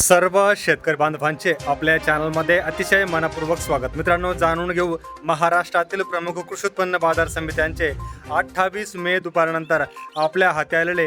सर्व शेतकरी बांधवांचे आपल्या चॅनलमध्ये अतिशय मनपूर्वक स्वागत. मित्रांनो जाणून घेऊ महाराष्ट्रातील प्रमुख कृषी उत्पन्न बाजार समित्यांचे अठ्ठावीस मे दुपारनंतर आपल्या हाती आलेले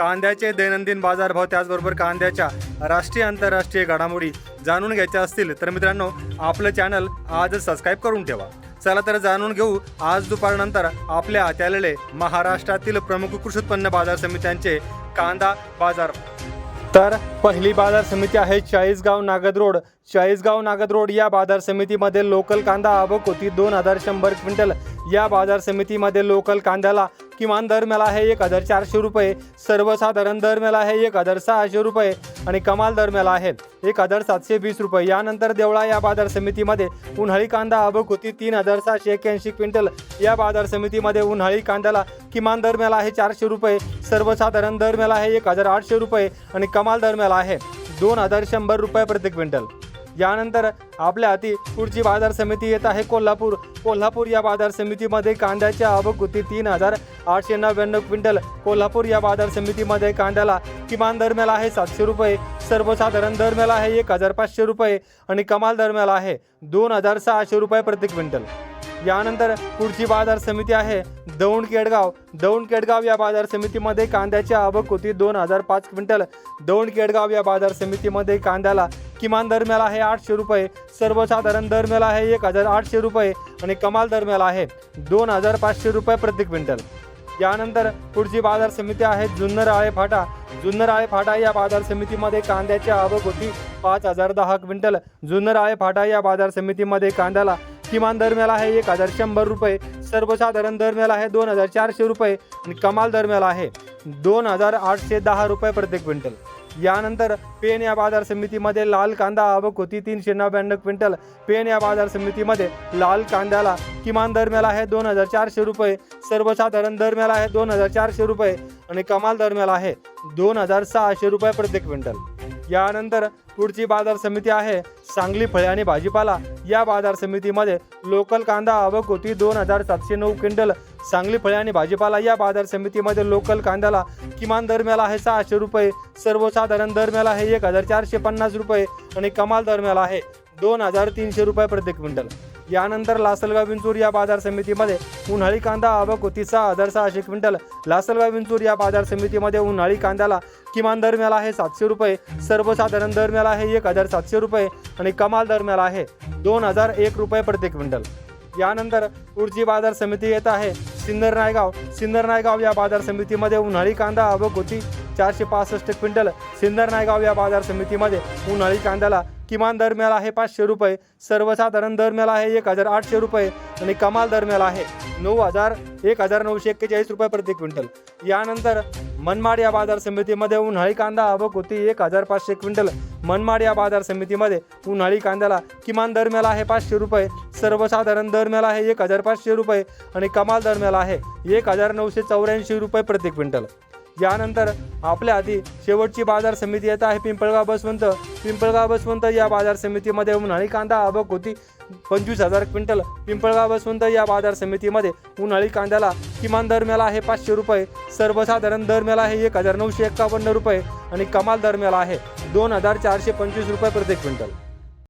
कांद्याचे दैनंदिन बाजारभाव त्याचबरोबर कांद्याच्या राष्ट्रीय आंतरराष्ट्रीय घडामोडी जाणून घ्यायच्या असतील तर मित्रांनो आपलं चॅनल आज सबस्क्राईब करून ठेवा. चला तर जाणून घेऊ आज दुपारनंतर आपल्या हाती आलेले महाराष्ट्रातील प्रमुख कृषी उत्पन्न बाजार समित्यांचे कांदा बाजार. तर पहिली बाजार समिती आहे चाळीसगाव नागद रोड. चाळीसगाव नागद रोड या बाजार समितीमध्ये लोकल कांदा आवक होती दोन हजार शंभर क्विंटल. या बाजार समितीमध्ये लोकल कांद्याला किमान दर आहे एक हजार चारशे रुपये सर्वसाधारण दर आहे एक हजार सहाशे रुपये आणि कमाल दर आहे. एक हजार सातशे वीस रुपये. यानंतर देवळा या बाजार समितीमध्ये उन्हाळी कांदा आवक होती तीन हजार सहाशे एक्याऐंशी क्विंटल. या बाजार समितीमध्ये उन्हाळी कांद्याला किमान दर आहे चारशे रुपये सर्वसाधारण दर आहे एक हजार आठशे रुपये आणि कमाल दर आहे दोन हजार शंभर रुपये प्रति क्विंटल. यानंतर आपल्या हाती पुढची बाजार समिती येत आहे कोल्हापूर. कोल्हापूर या बाजार समितीमध्ये कांद्याची आवक होती तीन हजार आठशे नव्याण्णव क्विंटल कोल्हापूर या बाजार समितीमध्ये कांद्याला किमान दरम्याला आहे सातशे रुपये सर्वसाधारण दरम्याला आहे एक हजार पाचशे रुपये आणि कमाल दरम्याला आहे दोन हजार सहाशे रुपये प्रति क्विंटल. यानंतर पुढची बाजार समिती आहे दौंड केडगाव दौंड केडगाव या बाजार समितीमध्ये कांद्याची आवक होती दोन हजार पाच क्विंटल. दौंड केडगाव या बाजार समितीमध्ये कांद्याला किमान दरम्याला आहे आठशे रुपये सर्वसाधारण दरम्याला आहे एक हजार आठशे रुपये आणि कमाल दरम्याला आहे दोन हजार पाचशे रुपये प्रति क्विंटल. यानंतर पुढची बाजार समिती आहे जुन्नर आळे फाटा. जुन्नर आळे फाटा या बाजार समितीमध्ये कांद्याची आवक होती पाच हजार दहा क्विंटल. जुन्नर आळे फाटा या बाजार समितीमध्ये कांद्याला किमान दर मिळाला आहे एक हजार शंभर रुपये सर्वसाधारण दर मिळाला आहे दोन हजार चारशे रुपये आणि कमाल दर मिळाला आहे दोन हजार आठशे दहा रुपये प्रति क्विंटल. यानंतर पेन या बाजार समितीमध्ये लाल कांदा आवक होती. तीनशे नव्याण्णव क्विंटल पेन या बाजार समितीमध्ये लाल कांद्याला किमान दर आहे दोन हजार चारशे रुपये. सर्वसाधारण दर आहे दोन हजार चारशे रुपये आणि कमाल दर आहे दोन हजार सहाशे रुपये प्रति क्विंटल. यानंतर पुढची बाजार समिती आहे सांगली फळे आणि भाजीपाला. या बाजार समितीमध्ये लोकल कांदा आवक होती दोन हजार सातशे नऊ क्विंटल. सांगली फळे आणि भाजीपाला या बाजार समितीमध्ये लोकल कांद्याला किमान दर मिळाला आहे सहाशे रुपये सर्वसाधारण दर मिळाला आहे एक हजार चारशे पन्नास रुपये आणि कमाल दर मिळाला आहे दोन हजार तीनशे रुपये प्रति क्विंटल. यानंतर लासलगाव विंचूर या बाजार समितीमध्ये उन्हाळी कांदा आवक होती सहा हजार सहाशे क्विंटल. लासलगाव विंचूर या बाजार समितीमध्ये उन्हाळी कांद्याला किमान दर मिळाला आहे सातशे रुपये सर्वसाधारण दर मिळाला आहे एक हजार सातशे रुपये आणि कमाल दर मिळाला आहे दोन हजार एक रुपये प्रति क्विंटल. यानंतर ऊर्जी बाजार समिती येत आहे. सिन्नर नायगाव. सिन्नर नायगाव या बाजार समितीमध्ये उन्हाळी कांदा आवक होती चारशे पासष्ट क्विंटल. सिन्नर नायगाव या बाजार समितीमध्ये उन्हाळी कांद्याला किमान दर मिळाला आहे पाचशे रुपये. सर्वसाधारण दर मिळाला आहे एक हजार आठशे रुपये आणि कमाल दर मिळाला आहे नऊ हजार एक हजार नऊशे एक्केचाळीस रुपये प्रति क्विंटल. यानंतर मनमाड या बाजार समितीमध्ये उन्हाळी कांदा आवक होती एक हजार पाचशे क्विंटल. मनमाड या बाजार समितीमध्ये उन्हाळी कांद्याला किमान दर मिळाला आहे पाचशे रुपये. सर्वसाधारण दर मिळाला आहे एक हजार पाचशे रुपये आणि कमाल दर मिळाला आहे एक हजार नऊशे चौऱ्याऐंशी रुपये प्रति क्विंटल. यानंतर आपल्या आधी शेवटची बाजार समिती येत आहे पिंपळगाव बसवंत. पिंपळगाव बसवंत या बाजार समितीमध्ये उन्हाळी कांदा आवक होती. पंचवीस हजार क्विंटल. पिंपळगाव बसवंत या बाजार समितीमध्ये उन्हाळी कांद्याला किमान दर मिळाला आहे पाचशे रुपये. सर्वसाधारण दर मिळाला आहे एक हजार नऊशे एक्कावन्न रुपये आणि कमाल दर मिळाला आहे दोन हजार चारशे पंचवीस रुपये प्रति क्विंटल.